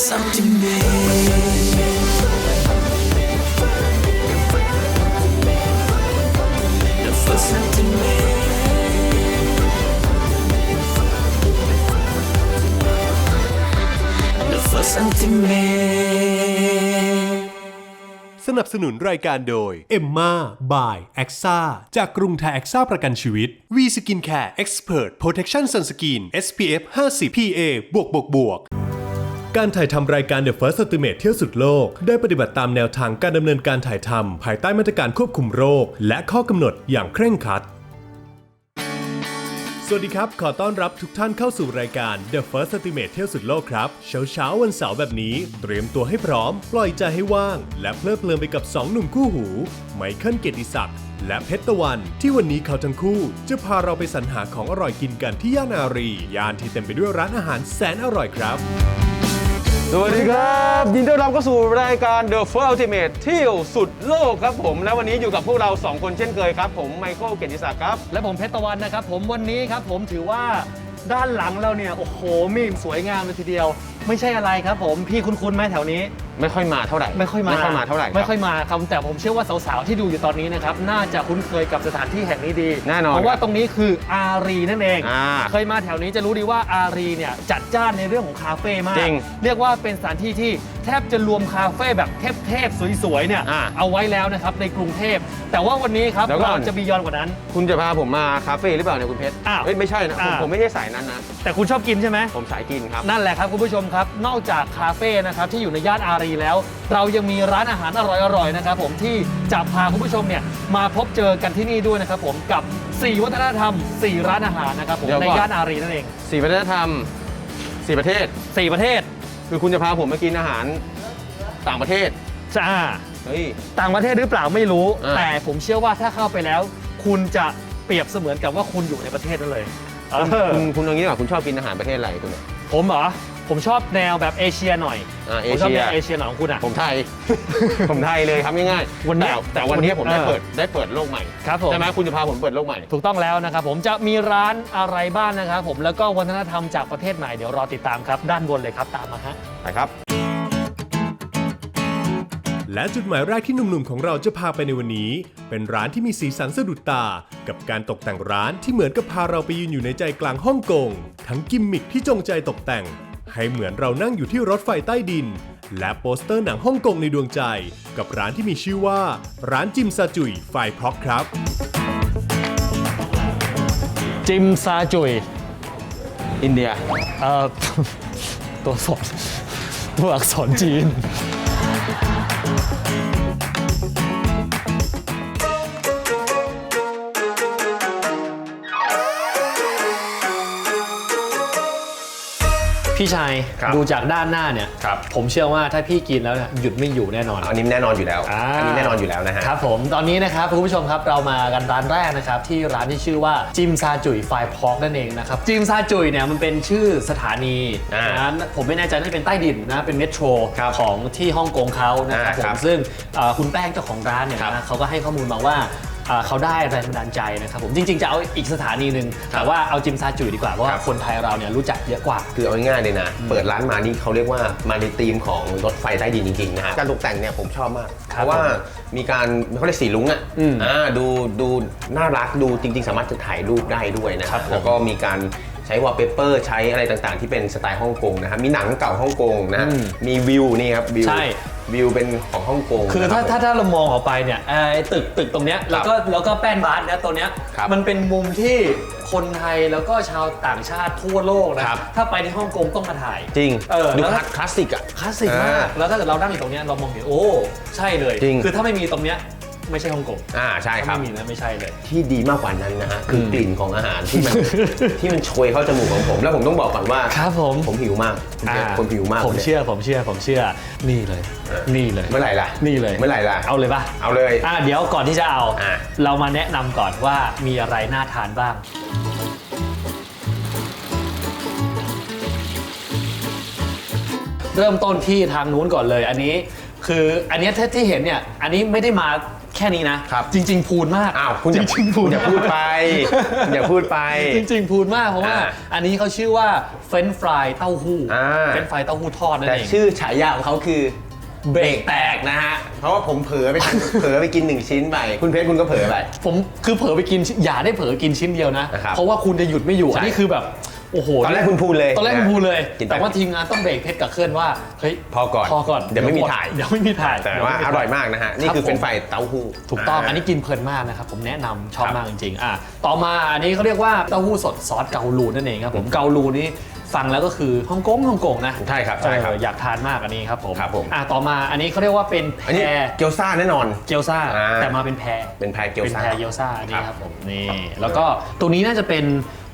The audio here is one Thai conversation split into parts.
it's up to me. สนับสนุนรายการโดย เอ็มมาบาย แอคซ่า จากกรุงไทยแอคซ่าประกันชีวิต วีสกินแคร์เอ็กซ์เพรสโปรเทคชั่นสันสกิน SPF 50 PA บวกบวกบวก การถ่ายทำรายการ The First Ultimate เที่ยวสุดโลก ได้ปฏิบัติตามแนวทางการดำเนินการถ่ายทำภายใต้มาตรการควบคุมโรค และข้อกำหนดอย่างเคร่งครัด สวัสดีครับ ขอต้อนรับทุกท่านเข้าสู่รายการ The First Ultimate เที่ยวสุดโลกครับ เช้าเช้าวันเสาร์แบบนี้ เตรียมตัวให้พร้อม ปล่อยใจให้ว่าง และเพลิดเพลินไปกับ 2 หนุ่มคู่หู ไมเคิลเกียรติศักดิ์และเพชรตะวัน ที่วันนี้เขาทั้งคู่ จะพาเราไปสรรหาของอร่อยกินกันที่ย่านอารีย่านที่เต็มไปด้วยร้านอาหารแสนอร่อยครับ สวัสดีครับยินดีต้อนรับเข้าสู่รายการ The First Ultimate เที่ยวสุดโลกครับผม และวันนี้อยู่กับพวกเรา 2 คนเช่นเคยครับ ผมไมเคิลเกียรติศักดิ์ครับ และผมเพชรตะวันนะครับ ผมวันนี้ครับผมถือว่าด้านหลังเราเนี่ย โอ้โหมีสวยงามเลยทีเดียว ไม่ใช่อะไรครับผมพี่คุ้นๆไหมแถวนี้ ไม่ค่อยมาเท่าไหร่ไม่ค่อยมาไม่ค่อยมาเท่าไหร่ไม่ค่อยมาครับแต่ผมเชื่อว่าสาวๆที่ดูอยู่ตอนนี้นะครับน่าจะคุ้นเคยกับสถานที่แห่งนี้ดีแน่นอนเพราะว่าตรงนี้คืออารีนั่นเองอ่าเคยมาแถวนี้จะรู้ดีว่าอารีเนี่ยจัดจ้านในเรื่องของคาเฟ่มากจริงเรียกว่าเป็นสถานที่ที่แทบจะรวมคาเฟ่แบบเทพๆสวยๆเนี่ยอ่าเอาไว้แล้วนะครับในกรุงเทพแต่ว่าวันนี้ครับเดี๋ยวก่อน เราจะบียอนกว่านั้น คุณจะพาผมมาคาเฟ่หรือเปล่าเนี่ยคุณเพชรอ้าวเฮ้ยไม่ใช่นะผมอ้าวผมไม่ใช่สายนั้นนะแต่คุณชอบกินใช่ไหม ผมสายกินครับ นั่นแหละครับคุณผู้ชมครับนอกจากคาเฟ่นะครับที่อยู่ในย่านอารีแล้ว เรายังมีร้านอาหารอร่อยๆนะครับผมที่จะพาคุณผู้ชมเนี่ยมาพบเจอกันที่นี่ด้วยนะครับผมกับ 4 วัฒนธรรม 4 ร้านอาหารนะครับผมเดี๋ยวก่ในอน ย่านอารีนั่นเอง สี่วัฒนธรรมสี่ประเทศ 4 ประเทศคือคุณจะพาผมมากินอาหารต่างประเทศ จ้าเฮ้ย ต่างประเทศหรือเปล่าไม่รู้ อ่า แต่ผมเชื่อว่าถ้าเข้าไปแล้ว คุณจะเปรียบเสมือนกับว่าคุณอยู่ในประเทศนั่นเลยเออคุณคุณตรงนี้ดีกว่าคุณชอบกินอาหารประเทศอะไรคุณเนี่ยผมเหรอ ผมชอบแนวแบบเอเชียหน่อยอ่าผมชอบเอเชียแนวเอเชียหน่อยของคุณอะ ผมไทย ผมไทยเลยครับง่ายๆวันนี้แต่แต่วันนี้ผมได้เออ เปิดได้เปิดโลกใหม่ครับผม ใช่ไหมคุณจะพาผมเปิดโลกใหม่ ถูกต้องแล้วนะครับผมจะมีร้านอะไรบ้างนะครับผมแล้วก็วัฒนธรรมจากประเทศไหนเดี๋ยวรอติดตามครับ ด้านบนเลยครับตามมาฮะ ไปครับ และจุดหมายแรกที่หนุ่มๆของเราจะพาไปในวันนี้ เป็นร้านที่มีสีสันสะดุดตา กับการตกแต่งร้านที่เหมือนกับพาเราไปยืนอยู่ในใจกลางฮ่องกงทั้งกิมมิคที่จงใจตกแต่ง ให้เหมือนเรานั่งอยู่ที่รถไฟใต้ดิน และโปสเตอร์หนังฮ่องกงในดวงใจ กับร้านที่มีชื่อว่า ร้านจิมซาจุยไฟพร็อกครับ จิมซาจุยอินเดีย เอ่อ ตัวสดตัวอักษรจีน พี่ชายครับ ดูจากด้านหน้าเนี่ย ครับ ผมเชื่อว่าถ้าพี่กินแล้วเนี่ยหยุดไม่อยู่แน่นอน อันนี้แน่นอนอยู่แล้ว อ่า อันนี้แน่นอนอยู่แล้วนะฮะ ครับผมตอนนี้นะครับคุณผู้ชมครับเรามากันร้านแรกนะครับที่ร้านที่ชื่อว่าจิมซาจุยไฟพอกนั่นเองนะครับจิมซาจุยเนี่ยมันเป็นชื่อสถานีอ่านะผมไม่แน่ใจน่าจะเป็นใต้ดินนะเป็นเมโทรครับของที่ฮ่องกงเขานะครับอ่าผครัมบซึ่งเอ่อคุณแป้งเจ้าของร้านเนี่ยครับนะเขาก็ให้ข้อมูลมาว่าเอ่อเขาได้แรงบันดาลใจนะครับผมจริงๆ จะเอาอีกสถานีหนึ่งแต่ว่าเอาจิมซาจุยดีกว่าเพราะว่าคนไทยเราเนี่ยรู้จักเยอะกว่า คือเอาง่ายๆเลยนะ เปิดร้านมานี่เขาเรียกว่ามาในธีมของรถไฟใต้ดินจริงๆนะฮะการตกแต่งเนี่ยผมชอบมาก คเพรับราะว่าผมมีการเขาเรียกสีลุ้งอะอืมอ่าดูดูน่ารักดูจริง ๆ สามารถจะถ่ายรูปได้ด้วยนะคครัรับบผมแล้วก็มีการใช้วอลเปเปอร์ใช้อะไรต่างๆ ที่เป็นสไตล์ฮ่องกงนะฮะมีหนังเก่าฮ่องกงนะฮะอืมมีวิวนี่ครับวิวใช่ วิวเป็นของฮ่องกงคือถ้านะรับถ้าถ้าเรามองออกไปเนี่ยไอ้ตึกตึกตรงเนี้ยแล้วก็แล้วก็แป้นบาสเนี่ยตัวเนี้ยครับมันเป็นมุมที่คนไทยแล้วก็ชาวต่างชาติทั่วโลกนะครับ ถ้าไปที่ฮ่องกงต้องมาถ่าย จริงเออดูแล้ว คลาสคลาสสิกอะ คลาสสิกมาก อ่าแล้วถ้าเกิดเรานั่งอยู่ตรงเนี้ยเรามองเห็นโอ้ ใช่เลย จริง คือถ้าไม่มีตรงเนี้ย ไม่ใช่ฮ่องกงอ่าใช่ครับไม่มีนะไม่ใช่เลย ที่ดีมากกว่านั้นนะฮะคืออมกลิ่นของอาหารที่มัน ที่มันโชยเข้าจมูกของผม แล้วผมต้องบอกก่อนว่าครับผม ผมหิวมากผมเป็นคนหิวมากผมลยเชื่อผมเชื่อผมเชื่อนี่เลยเออนี่เลย เมื่อไหร่ล่ะนี่เลยเมื่อไหร่ล่ะเอาเลยปะเอาเลย อะเดี๋ยวก่อนที่จะเอา อะ เรามาแนะนำก่อนว่ามีอะไรน่าทานบ้าง เริ่มต้นที่ทางนู้นก่อนเลย อันนี้คืออันเนี้ยที่ที่เห็นเนี่ยอันนี้ไม่ได้มา แค่นี้นะครับจริง ๆ พูนมากอ้าวคุณอย่าจริงๆพูนอย่าพูดไปอย่าพูดไป จริง ๆ พูนมากเพราะว่า อ่าอันนี้เขาชื่อว่าเฟรนฟรายเต้าหู้อ่า เฟรนฟรายเต้าหู้ทอดนั่นแต่เอง ชื่อฉายาของเขาคือเบรกแตกนะฮะ เพราะว่าผมเผลอไปทาน เผลอไปกินหนึ่งชิ้นไป คุณเพชรคุณก็เผลอไป ผมคือเผลอไปกินชิ้นอย่าได้เผลอกินชิ้นเดียวนะ นะครับเพราะว่าคุณจะหยุดไม่อยู่ ใช่อันนี้คือแบบ โอ้โหตอนแรกคุณพูดเลยตอนแรกคุณพูดเลย กินไป แต่ว่าทีมงานต้องเบรกเพชรกับเคลื่อนว่าเฮ้ยพอก่อนพอก่อนเดี๋ยวไม่มีหดถ่าย เดี๋ยวไม่มีถ่ายแต่ว่าเดี๋อวไถ่ ร่อยมากนะฮะ นี่คือรับเป็นผมไฟเต้าหู้ถูกต้องา อันนี้กินเพลินมากนะครับ ผมแนะนำชอบมากจริงๆอะต่อมาอันนี้เขาเรียกว่าเต้าหู้สดซอสเกาลูนั่นเองครับผมเกาลูนี่ฟังแล้วก็คือฮ่องกงฮ่องกงนะใช่ครับใช่ครับเอออยากทานมากอันนี้ครับผมครับผม อะต่อมาอันนี้เขาเรียกว่าเป็นแพอันนี้รเกี๊ยวซ่าแน่นอน เกี๊ยวซ่าอ่า แต่มาเป็นแพรเป็นแพรเกี๊ยวเป็นซ่า แพรเกี๊ยวซ่านี่ครับครับผมนี่แล้วก็ตัวนี้น่าจะเป็น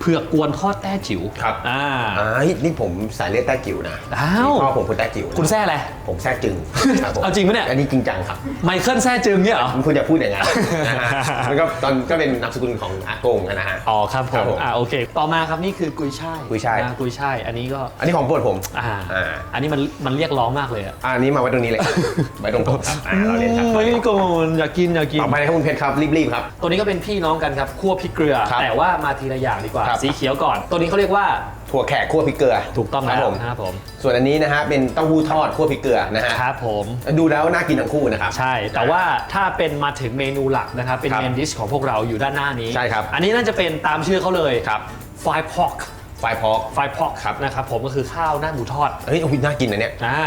เผือกกวนทอดแต้จิ๋วครับ อ่า อ่านี่ผมสายเลือดแต้จิ๋วนะอ้าว พ่อผมคนแต้จิ๋วนะคุณแซ่อะไร ผมแท้จึงครับผมเอาจริงปะเนี่ย อันนี้จริงจังครับ ไมเคิลแซ่จึงเนี่ยเหรอ คุณจะพูดอย่างไงนะฮะมันก็ตอนก็เป็นนามสกุลของอากงนะฮะ อ๋อครับผครับมผมอ่าโอเค ต่อมาครับนี่คือกุยช่ายกุยช่าย อ่กุยช่าย อันนี้ก็ อันนี้ของโปรดผมอ่า อ่าอันนี้มันมันเรียกร้องมากเลยอะอะอันนี้มาไว้ตรงนี้เลยครับไว้ตรงโต๊ะครับอ่าเราเล่นครับเฮ้ยโกนอยากกินอยากกิน ต่อไปนะครับคุณเพชรครับรีบๆครับ ตัวนี้ก็เป็นพี่น้องกันครับคั่วพริกเกลือ ครับแต่ว่ามาทีละอย่างดีกว่าครับ สีเขียวก่อน ตัวนี้เขาเรียกว่าถั่วแขกคั่วพริกเกลือถูกต้องครัแล้บวผม นะครับผมส่วนอันนี้นะฮะเป็นเต้าหู้ทอดคั่วพริกเกลือนะฮะครับผม ดูแล้วน่ากินทั้งคู่นะครับ ใช่ แต่ว่าถ้าเป็นมาถึงเมนูหลักนะครับ เป็นครับเมนดิชของพวกเราอยู่ด้านหน้านี้ ใช่ครับ อันนี้น่าจะเป็นตามชื่อเขาเลยครับไฟพอกไฟพอก ไฟพอกครับ นะครับผมก็คือข้าวหน้าหมูทอด เฮ้ยโอ้ยน่ากินนะเนี่ย อ่า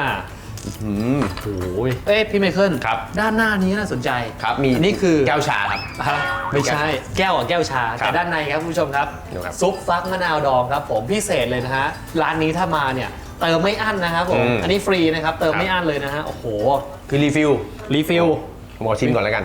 อืมโอ้ยเอ้ยพี่ไมเคิลครับ ด้านหน้านี้น่าสนใจครับมีอันนี้คือแก้วชาครับฮะไม่ใช่ แก้วกับแก้วชาครับแต่ด้านในครับคุณผู้ชมครับดูครับ ซุปฟักมะนาวดองครับ ผมพิเศษเลยนะฮะร้านนี้ถ้ามาเนี่ยเติมไม่อั้นนะครับผมอืมอันนี้ฟรีนะครับเติมครับไม่อั้นเลยนะฮะโอ้โหคือรีฟิลรีฟิลผมขอชิมก่อนแล้วกัน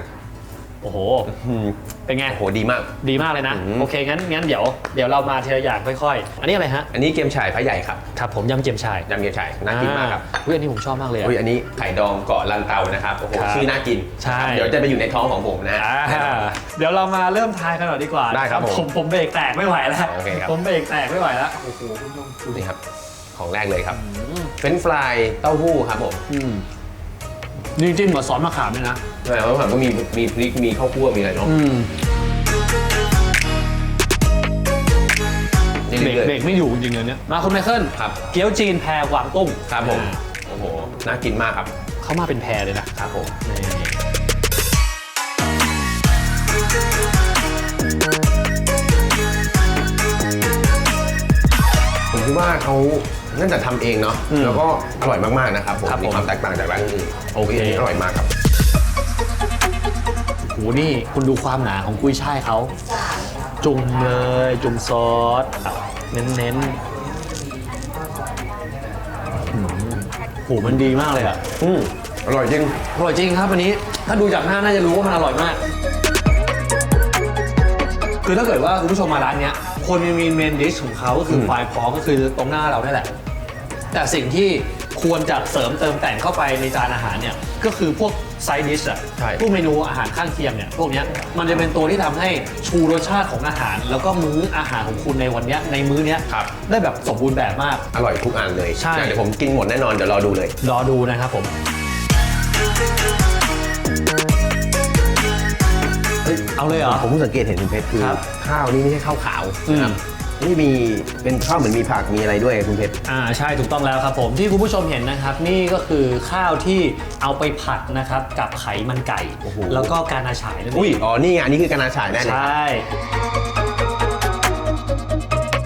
โอ้โหอืมเป็นไง โอ้โหดีมาก ดีมากเลยนะอืมโอเค งั้นงั้นเดี๋ยวเดี๋ยวเรามาทีละอย่างค่อยๆ อันนี้อะไรฮะ อันนี้เกมฉ่ายพระใหญ่ครับ ครับผมยำเจียมชายยำเกมฉ่ายน่ากินมากครับอ่อุ้ยอันนี้ผมชอบมากเลยอะอุ้ยอันนี้ไข่ดองเกาะลันเตานะครับโอ้โหครับชื่อน่ากิน ใช่ครับเดี๋ยวจะไปอยู่ในท้องของผมนะอ่าแน่นอนเดี๋ยวเรามาเริ่มทายกันหน่อยดีกว่าได้ครับผมผมผมเบรกแตกไม่ไหวแล้วโอเคครับผมเบรกแตกไม่ไหวแล้วโอ้โหคุณผู้ชมดูดินี่ครับของแรกเลยครับเฟรนช์ฟรายเต้าหู้ครับผม อืมนี่จิ้มกับซอสมะขามด้วยนะแต่ว่าผมก็มีมีพริกมีข้าวคั่วมีอะไรเนาะอืมนี่เบรกเรื่อยเบรกไม่อยู่จริงๆเลยเนี่ยมาคุณไมเคิลครับ เกี๊ยวจีนแพรกวางตุ้งๆครับผมอ่าโอ้โห น่ากินมากครับ เขามาเป็นแพรเลยนะครับผมนี่ผมคิดว่าเขา น่าจะทำเองเนาะแล้วก็อร่อยมากๆนะครับผม มีความแตกต่างจากร้านอื่นโอเคอร่อยมากครับ โหนี่คุณดูความหนาของกุ้ยช่ายเขา จุ่มเลย จุ่มซอสเน้นเน้นๆอืมโหมันดีมากเลยอะอืมอร่อยจริง อร่อยจริงครับวันนี้ ถ้าดูจากหน้าน่าจะรู้ว่ามันอร่อยมาก คือถ้าเกิดว่าคุณผู้ชมมาร้านเนี้ย คนยังมีเมนดิชของเขาก็คืออมไฟล์พร้อมก็คือตรงหน้าเรานี่แหละ แต่สิ่งที่ควรจะเสริมเติมแต่งเข้าไปในจานอาหารเนี่ยก็คือพวกไซดิชอะใช่ พวกเมนูอาหารข้างเคียงเนี่ยพวกเนี้ยมันจะเป็นตัวที่ทำให้ชูรสชาติของอาหาร แล้วก็มื้ออาหารของคุณในวันเนี้ยในมื้อเนี้ยครับ ได้แบบสมบูรณ์แบบมาก อร่อยทุกอันเลยใช่ เดี๋ยวผมกินหมดแน่นอนเดี๋ยวรอดูเลย รอดูนะครับผม เอาเลยเหรอ ผมเพิ่งสังเกตเห็นคุณเพชรคือครับข้าวนี่ไม่ใช่ข้าวขาวอืมนะครับ นี่มีเป็นข้าวเหมือนมีผักมีอะไรด้วยคุณเพชร อ่าใช่ถูกต้องแล้วครับผมที่คุณผู้ชมเห็นนะครับ นี่ก็คือข้าวที่เอาไปผัดนะครับกับไขมันไก่ โอ้โห แล้วก็การอาฉายนั่นเองอุ้ยอ๋อ นี่ไงอันนี้คือการอาฉายแน่เลยใช่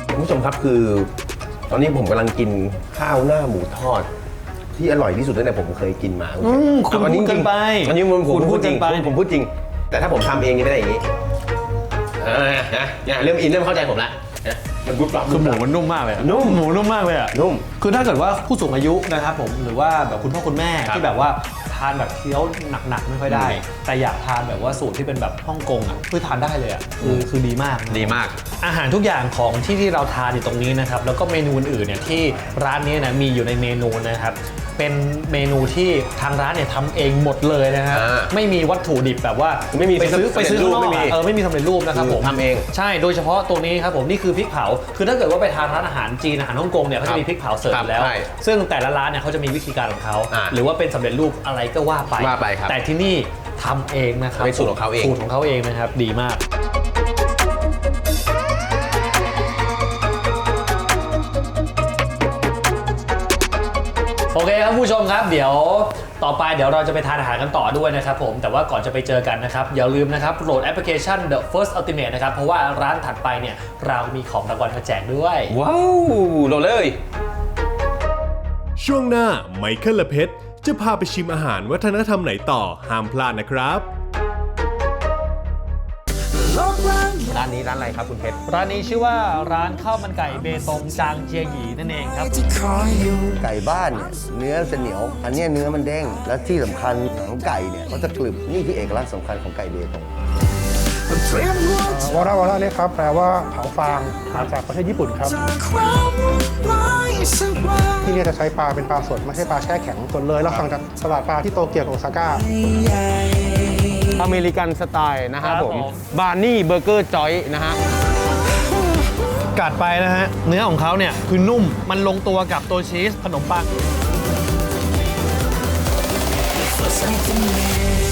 คุณผู้ชมครับคือ ตอนนี้ผมกำลังกินข้าวหน้าหมูทอด ที่อร่อยที่สุดตั้งแต่ผมเคยกินมาอืมคุณอันพูนี้ดจเกิรินงไปอันนี้ผมผมพูดจริงคุณพูดเกินไปผมพูดจริง แต่ถ้าผมทำเองนี่ไม่ได้อย่างนี้อ่านะเนี่ยเริ่มอินเริ่มเข้าใจผมละนะ มันกุ๊บปรับคือหมูมันนุ่มมากเลยอะนุ่ม หมูนุ่มมากเลยอะ นุ่ม คือถ้าเกิดว่าผู้สูงอายุนะครับผมหรือว่าแบบคุณพ่อคุณแม่ครับที่แบบว่าททานแบบเคี้ยวหนักๆ ไม่ค่อยได้แต่อยากทานแบบว่าสูตรที่เป็นแบบฮ่องกงอะคือทานได้เลยอะคือคือดีมากดีมาก อาหารทุกอย่างของที่ที่เราทานอยู่ตรงนี้นะครับ แล้วก็เมนูอื่นๆเนี่ยที่ร้านนี้นะมีอยู่ในเมนูนะครับ เป็นเมนูที่ทางร้านเนี่ยทำเองหมดเลยนะฮะ อ่าไม่มีวัตถุดิบแบบว่าไม่มีไปซื้อสำเร็จไปซื้อรูปข้างนอกไม่มีอะเออไม่มีสำเร็จรูปนะครับผมทำเองใช่โดยเฉพาะตัวนี้ครับผมนี่คือพริกเผา คือถ้าเกิดว่าไปทานร้านอาหารจีนอาหารฮ่องกงเนี่ยเขาจะมีพริกเผาเสิร์ฟครับอยู่แล้วใช่ซึ่งแต่ละร้านเนี่ยเขาจะมีวิธีการของเขาอ่าหรือว่าเป็นสำเร็จรูปอะไรก็ว่าไป ว่าไปครับแต่ที่นี่ทำเองนะครับเป็นสูตรของเขาเอง สูตรของเขาเองนะครับดีมาก โอเคครับผู้ชมครับ เดี๋ยวต่อไปเดี๋ยวเราจะไปทานอาหารกันต่อด้วยนะครับผมแต่ว่าก่อนจะไปเจอกันนะครับ อย่าลืมนะครับโหลดแอปพลิเคชัน The First Ultimate นะครับ เพราะว่าร้านถัดไปเนี่ย เรามีของรางวัลมาแจกด้วย ว้าวโรลเลย ช่วงหน้าไมเคิลและเพชรจะพาไปชิมอาหารวัฒนธรรมไหนต่อห้ามพลาดนะครับ ร้างร้านนี้ร้านอะไรครับคุณเพชร ร้านนี้ชื่อว่าร้านข้าวมันไก่เบตงจางเจียหยีนั่นเองครับที่คอยอยู่ไก่บ้านเนี่ยเนื้อจะเหนียว อันเนี้ยเนื้อมันเด้ง และที่สำคัญหนังไก่เนี่ยเขาจะกรึบนี่คือเอกลักษณ์สำคัญของไก่เบตงเตรียมหัวใจวาระวาระเนี่ยครับแปลว่าเผาฟางมาจากประเทศญี่ปุ่นครับจากความวุ่นวายสักวันที่เนี่ยจะใช้ปลาเป็นปลาสดไม่ใช่ปลาแช่แข็งส่วนเลย แล้วสั่งจากตลาดปลาที่โตเกียวกับโอซาก้าใหญ่ อเมริกันสไตล์นะคครัรับบผมผม บาร์นี่เบอร์เกอร์จอยนะฮะ กัดไปนะฮะ เนื้อของเขาเนี่ย คือนุ่มมันลงตัวกับตัวชีสขนมปัง Something new